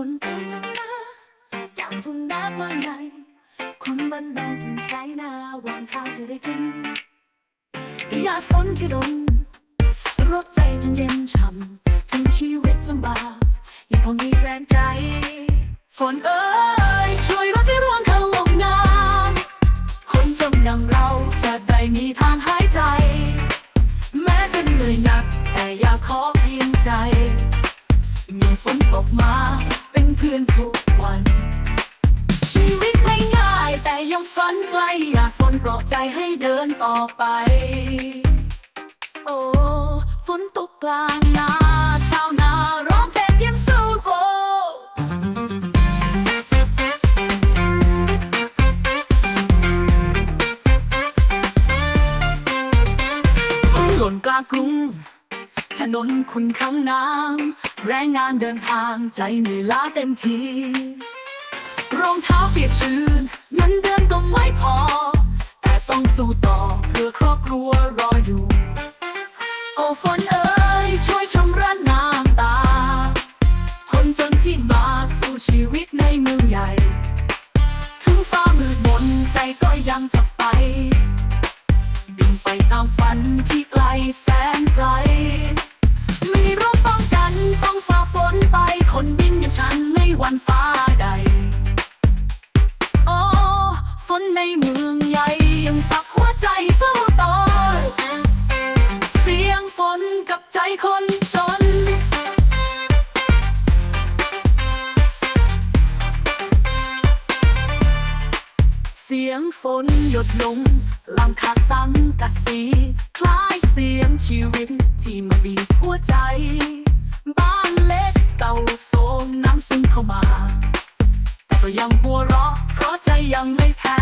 ฝนโปรยลงมาตามทุ่งนากว้างใหญ่คุณบันดาลตื่นใจนาหวังข้าวจะได้กินยาดฝนที่ดนรดใจจนเย็นช่ำถึงชีวิตลำบากยังคงมีแรงใจ ฝนเอ้ยช่วยรดให้ร่วงเข้าลงน้ำคนจนอย่างเราจะได้มีทางหายใจ แม้จะเหนื่อยหนัก แต่อย่าขอเพียงใจมีฝนตกมา พื่อนทุกวัน ชีวิตไม่ง่ายแต่ยังฝันไกลอยากฝนปลอบใจให้เดินต่อไป โอ้ฝนตกกลางนาชาวนาร้องเพลงเพียงสู้ฝนหล่นกลางกรุงถนนคุณคำน้ำ แรงงานเดินทางใจเหนื่อยล้าเต็มที รองเท้าเปียกชื้นเงินเดือนก็ไม่พอ แต่ต้องสู้ต่อเพื่อครอบครัวรออยู่ โอ้ฝนเอ๋ยช่วยชำระน้ำตา คนจนที่มาสู้ชีวิตในเมืองใหญ่ ถึงฟ้ามืดมนใจก็ยังจะไปบินไปตามฝันที่ไกลแสนไกล บินอย่างฉันไม่หวันฟ้าใด โอ้ ฝนในเมืองใหญ่ยังสักหัวใจสู้ต่อ เสียงฝนกับใจคนจน เสียงฝนหยดลงลำคาสังกะส เข้ามา แต่ก็ยังหัวเราะเพราะใจยังไม่แพ้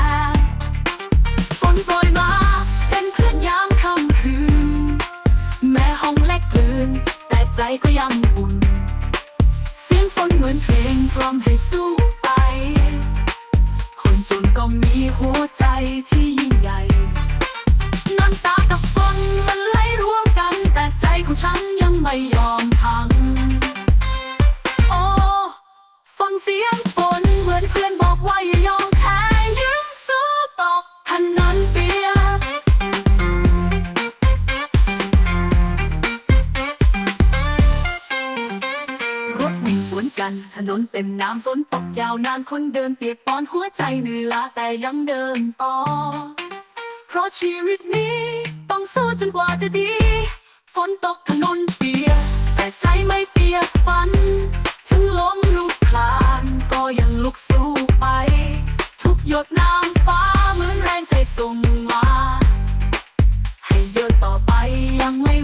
ฝนโปรยมาเป็นเพื่อนยามค่ำคืน แม้ห้องเล็กกลืน แต่ใจก็ยังอุ่น เสียงฝนเหมือนเพลงพร้อมให้สู้ไป คนจนก็มีหัวใจที่ เสียงฝนเหมือนเพื่อนบอกว่าอย่ายอมแพ้ยืนสู้ต่อถนนเปียกรถวิ่งสวนกัน ถนนเต็มน้ำฝนตกยาวนานคนเดินเปียกปอนหัวใจเหนื่อยล้าแต่ยังเดินต่อ เพราะชีวิตนี้ ต้องสู้จนกว่าจะดี ฝนตกถนนเปียก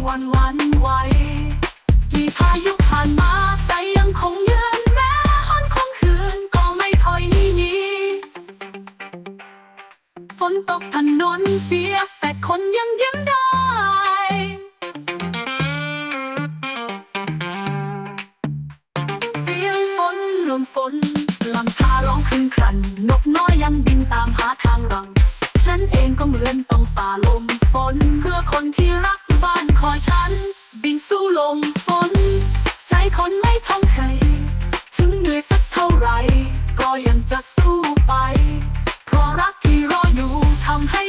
วันวันไหวกี่พายุผ่านมาใจยังคงยืนแม้ห้อนคงคืนก็ไม่ถอยหนีฝนตกถนนเปียกแต่คนยังยิ้มได้เสียงฝนลมฝนลำพาร้องครึนครัน นกน้อยยังบินตามหาทางรัง ฉันเองก็เหมือนต้องฝ่าลมฝนเพื่อคนที่ สู้ลมฝน ใจคนไม่ท่องให้ ถึงเหนื่อยสักเท่าไหร่ก็ยังจะสู้ไป เพราะรักที่รออยู่ทำให้